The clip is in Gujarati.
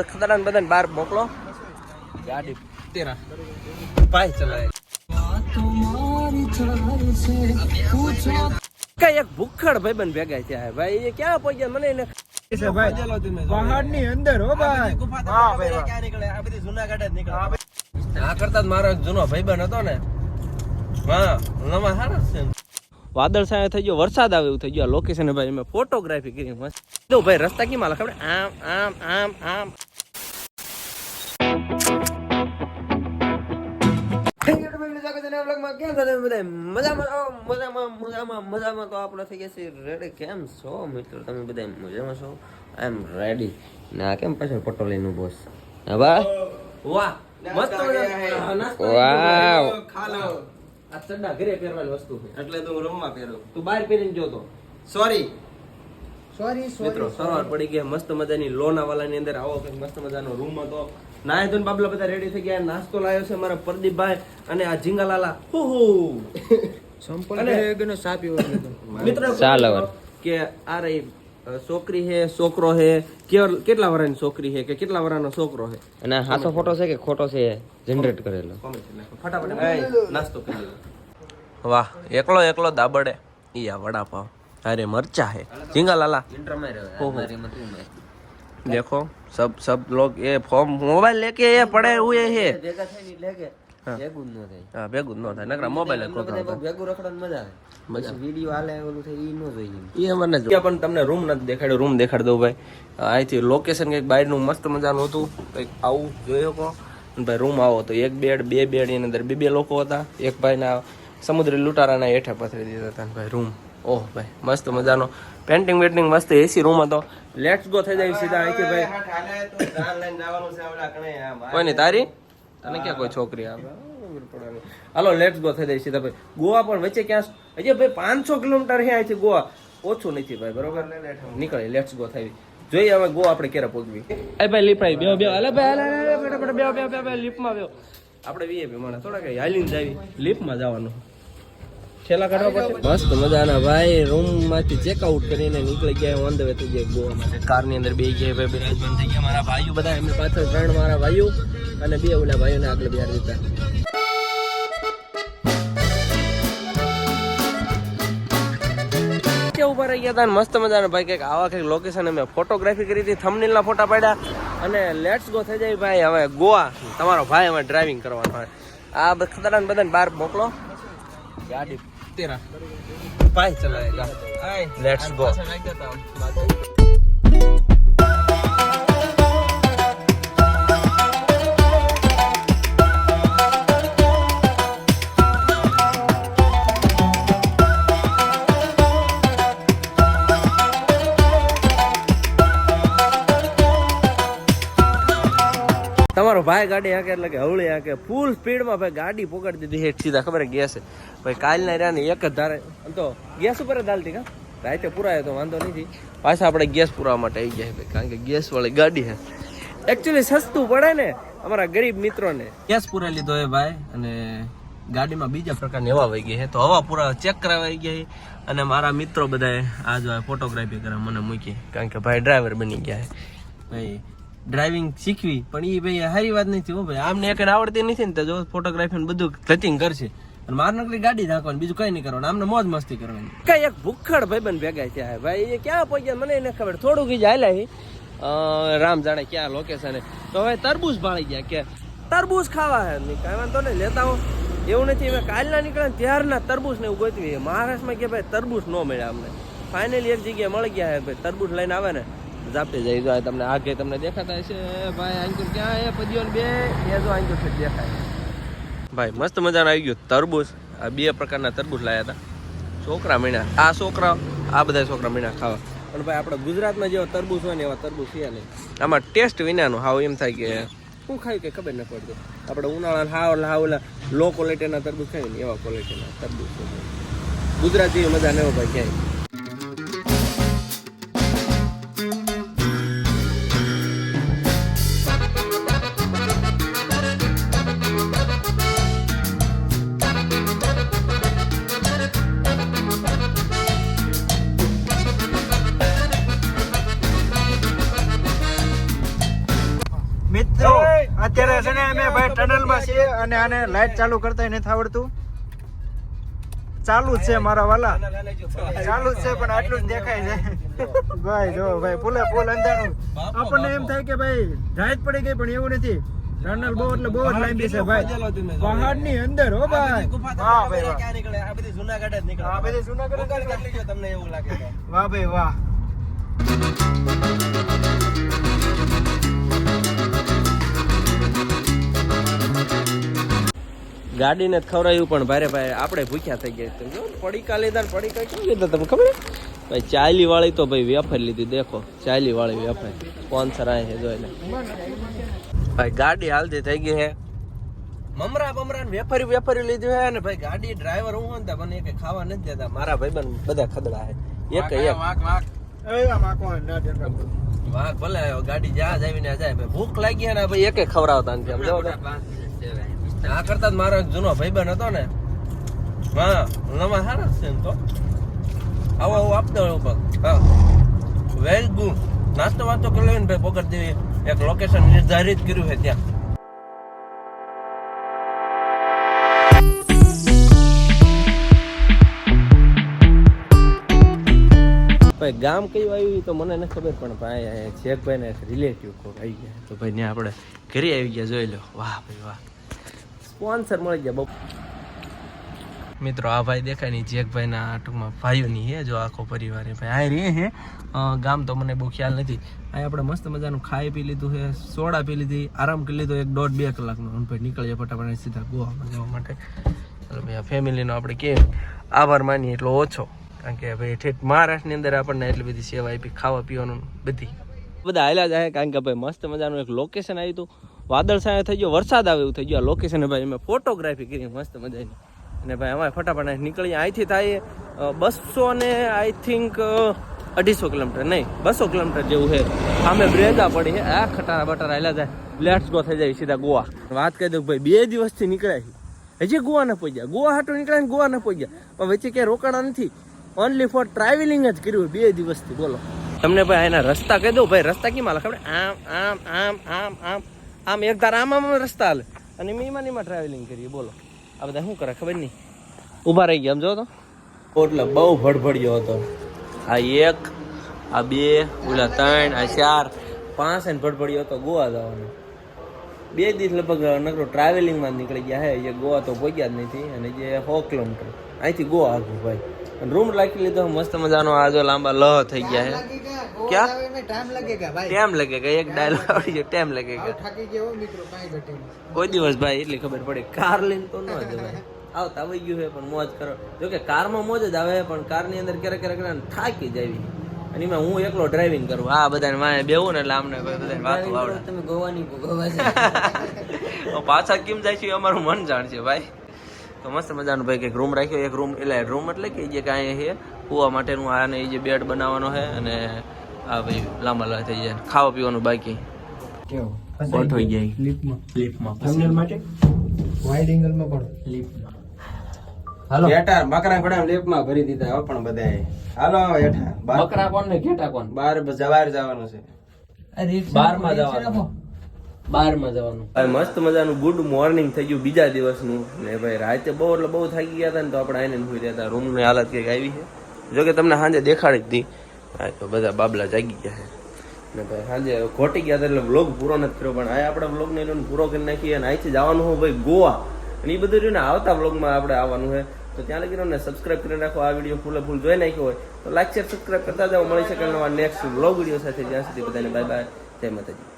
ખતરાન બધાને બહાર મોકલો. ગાડી. તેરા. ભાઈ ચલાય. કઈ એક ભૂખડ ભાઈબંધ ભેગા છે. ભાઈ એ ક્યાં પહોંચ્યા? મને એને પહાડની અંદર હો ભાઈ. આ કરતા જ મારો એક જૂનો ભાઈબંધ હતો ને. હા નવા હારા છે. વાદળ સાયા થઈ ગયો વરસાદ આવે એવું થઈ ગયો. લોકેશન ભાઈ મેં ફોટોગ્રાફી કરી મસ્ત. જો ભાઈ રસ્તા કેમ હાલ ખબર? આમ આમ આમ આમ. મજામાં મજામાં મજામાં મજામાં તો આપણે થઈ ગયા છે રેડી કેમ છો મિત્રો? તમે બધા મજામાં છો? આઈ એમ રેડી ને આ કેમ પાછળ પટોલીનું બોસ હા બા? વાહ. મસ્ત વાહ. વાવ આ ચડ્ડા ઘરે પહેરવાની વસ્તુ છે. એટલે તો હું રૂમમાં પહેરું. તું બહાર પહેરીને જોતો સોરી સોરી મિત્રો સવાર પડી ગયા મસ્ત મજાની લોનાવાલાની અંદર આવો કંઈક મસ્ત મજાનો રૂમ હતો. નાય બાબલા બધા રેડી થઈ ગયા નાસ્તો લાવ્યો છે મારા પ્રદીપભાઈ અને આ ઝીંગાલાલા. હુ સંપલ બેગનો મિત્રો કે આ રહી છોકરી હે છોકરો હે કેટલા વરાની છોકરી હે કે કેટલા વરાનો છોકરો હે? અને હાસો ફોટો છે કે ખોટો છે જનરેટ કરેલો? વાહ એકલો એકલો દાબડે. ઈ વડાપાવ. અરે મરચા હે. ઝીંગા લાલા. દેખો સબ સબ લોગ એ ફોર્મ મોબાઈલ લેકે એ પડે હુએ હે. ભેગા થઈને લેકે. ભેગું ન થાય. હા ભેગું ન થાય. નકરા મોબાઈલ જ બધા ખોખરા ભેગું રખડવાની મજા આવે. પછી વીડિયો હાલે ઓલું થાય ઈ ન જોઈએ એ મને જો પણ તમને રૂમ નથી દેખાડ્યો રૂમ દેખાડી દઉં ભાઈ. અહીંથી લોકેશન કંઈક બહારનું મસ્ત મજાનું હતું. કંઈક આવું જોઈ શકો. ભાઈ રૂમ આવો તો એક બેડ બે બેડ એની અંદર. બે બે લોકો હતા. એક ભાઈના સમુદ્રી લૂંટારાના હેઠે પથરી દીધા હતા ભાઈ રૂમ ઓહ ભાઈ મસ્ત મજાનો. પેન્ટિંગ વેન્ટિંગ મસ્ત એસી રૂમ હતો. લેટ્સ ગો થઈ જાય સીધા અહીંથી ભાઈ. કોઈ નહીં તારી? તને ક્યાં કોઈ છોકરી આવે? હાલો લેટ્સ ગો થઈ જાય સીધા ભાઈ ગોવા પણ વચ્ચે ક્યાં હજી ભાઈ પાંચસો કિલોમીટર છે ગોવા. ઓછું નથી ભાઈ બરોબર? નીકળે લેટ્સ ગો થઈ જોઈએ હવે ગોવા આપણે ક્યારે પહોંચવી. એ ભાઈ લીપ આવી બે બેહો. અલે ભાઈ અલે અલે બે બે બે બે લીપમાં બે આપણે વીઆઈપી માણસ થોડા કઈ હાલીને જાવી. લીપમાં જવાનું. છેલ્લા કાઢવા પડશે. મસ્ત મજાના ભાઈ રૂમમાંથી ચેકઆઉટ કરીને નીકળી ગયા ઓન ધ વે થઈ ગયા ગોવા માટે. કારની અંદર બે ગયા ભાઈ બિરાજમાન થઈ ગયા મારા ભાઈઓ બધા એમની પાછળ ત્રણ મારા ભાઈઓ. અને બે ઓલા ભાઈઓને આગળ બિહાર દીધા. કે ઊભા રહી ગયા હતા મસ્ત મજાના ભાઈ કંઈક આવા કંઈક લોકેશન અમે ફોટોગ્રાફી કરી હતી thumbnail ના ફોટા પાડ્યા. અને લેટ્સ ગો થઈ જાય ભાઈ હવે ગોવા. તમારો ભાઈ હવે ડ્રાઇવિંગ કરવાનો હોય. આ ખતરાન બધાને બહાર મોકલો. ગાડી. તેરા. ભાઈ ચલાવેગા લેટ્સ ગો તમારો ભાઈ ગાડી હાકે એટલે કે હવળી હાકે. ફૂલ સ્પીડમાં ભાઈ ગાડી પકડી દીધી હેઠ સીધા ખબર ગેસ ભાઈ કાલના રહ્યા ને એક જ ધારે. તો ગેસ ઉપર જ હાલતી કા? રાતે પુરાયો તો વાંધો નથી. પાછા આપણે ગેસ પુરાવા માટે આવી ગયા ભાઈ, કારણ કે ગેસ વાળી ગાડી છે. એકચ્યુઅલી સસ્તું પડે ને અમારા ગરીબ મિત્રોને. ગેસ પુરાઈ લીધો એ ભાઈ અને ગાડીમાં બીજા પ્રકારની હવા વહી ગઈ છે. તો હવા પૂરા ચેક કરાવાઈ ગયા છે. અને મારા મિત્રો બધાએ આ જો ફોટોગ્રાફી કરવા મને મૂકી કારણ કે ભાઈ ડ્રાઈવર બની ગયા ભાઈ ડ્રાઇવિંગ શીખવી. પણ એ ભાઈ સારી વાત નથી હો ભાઈ. આમને એક આવડતી નથી ને તો જો ફોટોગ્રાફી બધું ધતિંગ કરશે. અને માર નકલી ગાડી રાખવાની બીજું કઈ નહીં કરવાનું. આમને મોજ મસ્તી કરવાની. કઈ એક ભૂખડ ભાઈબંધ ભેગા થયા ભાઈ, એ ક્યાં પહોંચ્યા? મને એને ખબર. થોડુંક જ હાલ્યા. રામ જાણે ક્યાં લોકેશન તો હવે તરબૂચ ભાળી ગયા કે તરબૂચ ખાવા હે કાંઈ વાંધો નહીં લેતા હો. એવું નથી. અમે કાલના નીકળ્યા ત્યારના તરબૂચ ને એવું ગોતવી મહારાષ્ટ્રમાં કે ભાઈ તરબૂચ ન મળ્યા અમને ફાઇનલી એક જગ્યાએ મળી ગયા હે ભાઈ, તરબૂચ લઈને આવે ને. જાપે જઈ જાય તમને આગે તમને દેખાતા હશે ભાઈ આંકુર ક્યાં એ પદીઓ બે. એ જો આંકુર છે દેખાય. ભાઈ મસ્ત મજાનું આવી ગયું તરબૂચ. આ બે પ્રકારના તરબૂચ લાયા હતા. છોકરા મીણા. આ છોકરા આ બધા છોકરા મીણા ખાવા. પણ ભાઈ આપણે ગુજરાતમાં જેવા તરબૂચ હોય ને એવા તરબૂચ છે નહીં. આમાં ટેસ્ટ વિનાનું હાવ એમ થાય કે શું ખાયું કે ખબર ન પડતી. આપણે ઉનાળા હાવ હાવ લો ક્વોલિટીના તરબૂચ ખાઈ ને એવા ક્વોલિટીના તરબૂચ ગુજરાતી મજા ન હોય ભાઈ ક્યાંય. ને છે અને આને લાઈટ ચાલુ કરતા નથી આવડતું. ચાલુ જ છે મારા વાલા. ચાલુ જ છે પણ આટલું જ દેખાય છે. ભાઈ જો ભાઈ ફૂલે ફૂલ અંધારું. આપણને એમ થાય કે ભાઈ રાત પડી ગઈ પણ એવું નથી. ટનલ બહુ એટલે બહુ જ લાંબી છે ભાઈ. પહાડની અંદર હો ભાઈ. વાહ ભાઈ વાહ. આ બધી જૂનાગઢ જ નીકળે આ બધી જૂનાગઢ નીકળે. નીકળે તમને એવું લાગે વાહ ભાઈ વાહ. ગાડીને જ ખવડાયું પણ ભારે ભાઈ આપણે ભૂખ્યા થઈ ગયા તો જો પડીકા લીધા પડીકા કેમ લીધા તમને ખબર ભાઈ ચાલી વાળી તો ભાઈ વેફર લીધી દેખો ચાલી વાળી વેફર. સ્પોન્સર આ છે જોઈને ભાઈ ગાડી હાલતી થઈ ગઈ હે મમરા બમરા વેફરી વેફરી લીધી હે ને ભાઈ ગાડી ડ્રાઈવર હું હતા મને એક ખાવા નથી દેતા. મારા ભાઈબંધ બધા ખદડા હે એક એક. એ આમાં કોણ ના દેતા. વાહ ભલે આવ્યો ગાડી જ્યાં જ આવીને જાય. ભાઈ ભૂખ લાગી છે ને ભાઈ એકે ખવડાવતા નથી આમ જો તો. આ કરતા જ મારો એક જૂનો ભાઈબંધ હતો ને, હા, નવા સારા છે એમ તો. આવો આવો આપતો ઉપર હા. Well good. નાસ્તો વાસ્તો કરી લેવીને ભાઈ પગર દેવી એક લોકેશન નિર્ધારિત કર્યું છે ત્યાં. ભાઈ, ગામ કયું આવ્યું તો મને નથી ખબર, પણ ભાઈ અહીંયા જેકભાઈ ને રિલેટિવ કોઈ આવી ગયા. તો ભાઈ, ત્યાં આપણે ઘરે આવી ગયા, જોઈ લો. વાહ, ભાઈ, વાહ. સ્પોન્સર મળી બહુ. મિત્રો, આ ભાઈ દેખાય નહીં, જેકભાઈના ટૂંકમાં ભાઈઓની હે, જો આખો પરિવાર હે ભાઈ. આ રે હે. ગામ તો મને બહુ ખ્યાલ નથી. આ આપણે મસ્ત મજાનું ખાઈ પી લીધું છે સોડા પી લીધી, આરામ કરી લીધો, એક દોઢ બે કલાકનો. અને ભાઈ નીકળીએ ફટાફટ સીધા ગોવામાં જવા માટે. ચાલો ભાઈ, આ ફેમિલીનો આપણે કે આભાર માનીએ એટલો ઓછો. કારણ કે ભાઈ ઠેઠ મહારાષ્ટ્રની અંદર આપણને એટલી બધી સેવા આપી, ખાવા પીવાનું બધી. બધા હાલ્યા જાય કારણ કે ભાઈ મસ્ત મજાનું એક લોકેશન આવ્યું હતું વાદળ છાયા થઈ ગયો, વરસાદ આવે એવું થઈ ગયો. લોકેશન ભાઈ મેં ફોટોગ્રાફી કરી, મસ્ત મજાની. અને ભાઈ અમારે ફટાફટ નીકળીએ. નીકળી અહીંથી થાય બસો ને આઈ થિંક અઢીસો કિલોમીટર નહીં બસો કિલોમીટર જેવું છે. અમે બ્રેજા પડી આ ખટારા બટારા એલા જાય. લેટ્સ ગો થઈ જાય સીધા ગોવા. વાત કહી દઉં ભાઈ, બે દિવસથી નીકળ્યા છે હજી ગોવા ન પહોંચ્યા. ગોવા હાટું નીકળ્યા ગોવા ન પહોંચ્યા. પણ વચ્ચે ક્યાંય રોકાણા નથી. ઓનલી ફોર ટ્રાવેલિંગ જ કર્યું બે દિવસથી. બોલો. તમને ભાઈ એના રસ્તા કહી દઉં. ભાઈ રસ્તા કેમ હાલે ખબર? આમ આમ આમ આમ આમ. આમ એક ધાર આમ આમ રસ્તા હાલે. અને મીમાં નીમાં ટ્રાવેલિંગ કરીએ, બોલો. આ બધા શું કરે ખબર નહીં. ઊભા રહી ગયા, આમ જો તો. એટલે બહુ ભડભડિયો હતો. આ એક, આ બે, ઓલા ત્રણ, આ ચાર. પાંચ એને ભડભડ્યો હતો ગોવા જવાનો. બે દિવસ લગભગ નકરો ટ્રાવેલિંગમાં નીકળી ગયા હે. જે ગોવા તો પહોંચ્યા જ નથી. અને જે સો કિલોમીટર અહીંથી ગોવા આગળ ભાઈ. રૂમ રાખી લીધો મસ્ત મજાનો. આ જો લાંબા લહ થઈ ગયા છે ક્યાં? ટાઈમ લાગેગા એક ડાયલોગ આવડી ગયો ટાઈમ લગેગા કાંઈ દિવસ ભાઈ એટલી ખબર પડે. કાર લઈને તો ન જવાય આવતા આવી ગયું છે પણ મોજ કરો. જો કે કારમાં મોજ જ આવે પણ કારની અંદર ક્યારેક ક્યારેક થાકી જાય અને એમાં હું એકલો ડ્રાઇવિંગ કરું. આ બધાને મારે બેવું ને એટલે આમને બધાને વાતો આવડે. તમે ગોવાની ગોવા પાછા કેમ જાય છે અમારું મન જાણશે ભાઈ. તો મસ્ત મજાનું ભાઈ કંઈક રૂમ રાખ્યો. એક રૂમ એટલે રૂમ એટલે કે જે કાંઈ છે કૂવા માટેનું આને એ જે બેડ બનાવવાનો છે અને આ ભાઈ લાંબા લાંબા થઈ જાય ખાવા પીવાનું બાકી. ગોઠવાઈ જાય લીપમાં લીફમાં થંબનેલ માટે? વાઇડ એંગલમાં પણ લીફમાં હાલો. હેઠા બકરા ઘોડા લેપમાં ભરી દીધા હો પણ બધાએ. હાલો હેઠા. બાર બકરા કોણ ને ઘેટા કોણ? બાર જવાર જવાનું છે. બારમાં જવાનું. બારમાં જવાનું. ભાઈ મસ્ત મજાનું ગુડ મોર્નિંગ થઈ ગયું બીજા દિવસનું. ને ભાઈ રાતે બહુ, એટલે બહુ થાકી ગયા હતા ને તો આપણે આઈને સુઈ રહ્યા હતા. રૂમની હાલત કંઈક આવી છે. જો તમને સાંજે દેખાડી જ તો બધા બાબલા જાગી ગયા છે. ને ભાઈ સાંજે ખોટી ગયા એટલે વ્લોગ પૂરો નથી કર્યો, પણ આ આપણે વ્લોગને એનો પૂરો કરી નાખીએ અને અહીંથી જવાનું હોય ભાઈ ગોવા. અને એ બધું રહ્યું ને આવતા વ્લોગમાં આપણે આવવાનું છે. તો ત્યાં લગી ને સબસ્ક્રાઇબ કરી નાખો, આ વીડિયો ફૂલે ફૂલ જોઈ નાખ્યો હોય તો લાઈક શેર સબસ્ક્રાઇબ કરતા જાઓ. મળી શકે નવા નેક્સ્ટ વ્લોગ વીડિયો સાથે. જ્યાં સુધી બધાને બાય બાય જય માતાજી.